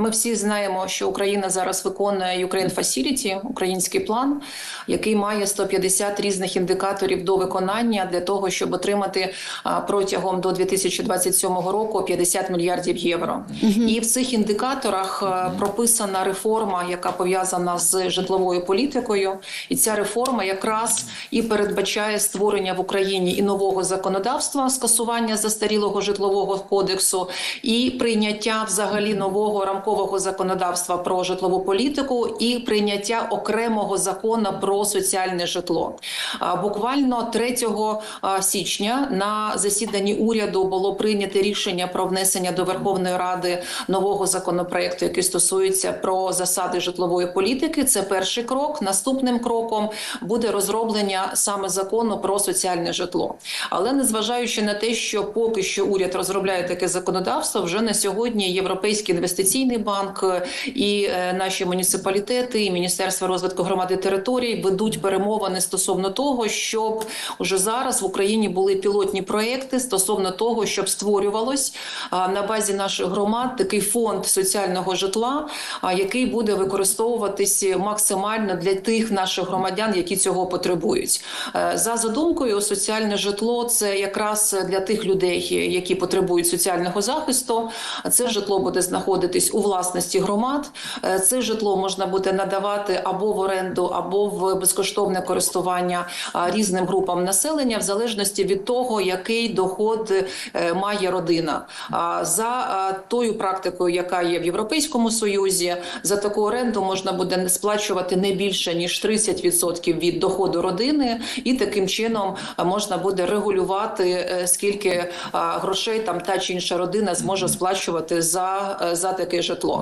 Ми всі знаємо, що Україна зараз виконує Ukraine Facility, український план, який має 150 різних індикаторів до виконання для того, щоб отримати протягом до 2027 року 50 мільярдів євро. І в цих індикаторах прописана реформа, яка пов'язана з житловою політикою, і ця реформа якраз і передбачає створення в Україні і нового законодавства, скасування застарілого житлового кодексу, і прийняття взагалі нового рамкового законодавства про житлову політику, і прийняття окремого закону про соціальне житло. Буквально 3 січня на засіданні уряду було прийнято рішення про внесення до Верховної Ради нового законопроекту, який стосується про засади житлової політики. Це перший крок. Наступним кроком буде розроблення саме закону про соціальне житло. Але незважаючи на те, що поки що уряд розробляє таке законодавство, вже на сьогодні Європейський інвестиційний банк е, і е, наші муніципалітети, і Міністерство розвитку громади територій ведуть перемовини стосовно того, щоб уже зараз в Україні були пілотні проекти стосовно того, щоб створювалось на базі наших громад такий фонд соціального житла, який буде використовуватись максимально для тих наших громадян, які цього потребують. Е, За задумкою, соціальне житло це якраз для тих людей, які потребують соціального захисту. Це житло буде знаходитись у власності громад. Е, Це житло можна буде надавати або в оренду, або в безкоштовне користування різним групам населення, в залежності від того, який доход е, має родина. За тою практикою, яка є в Європейському Союзі, за таку оренду можна буде не сплачувати не більше ніж 30% від доходу родини, і таким чином можна буде регулювати е, скільки грошей там та чи інша родина зможе сплачувати за, за таке житло.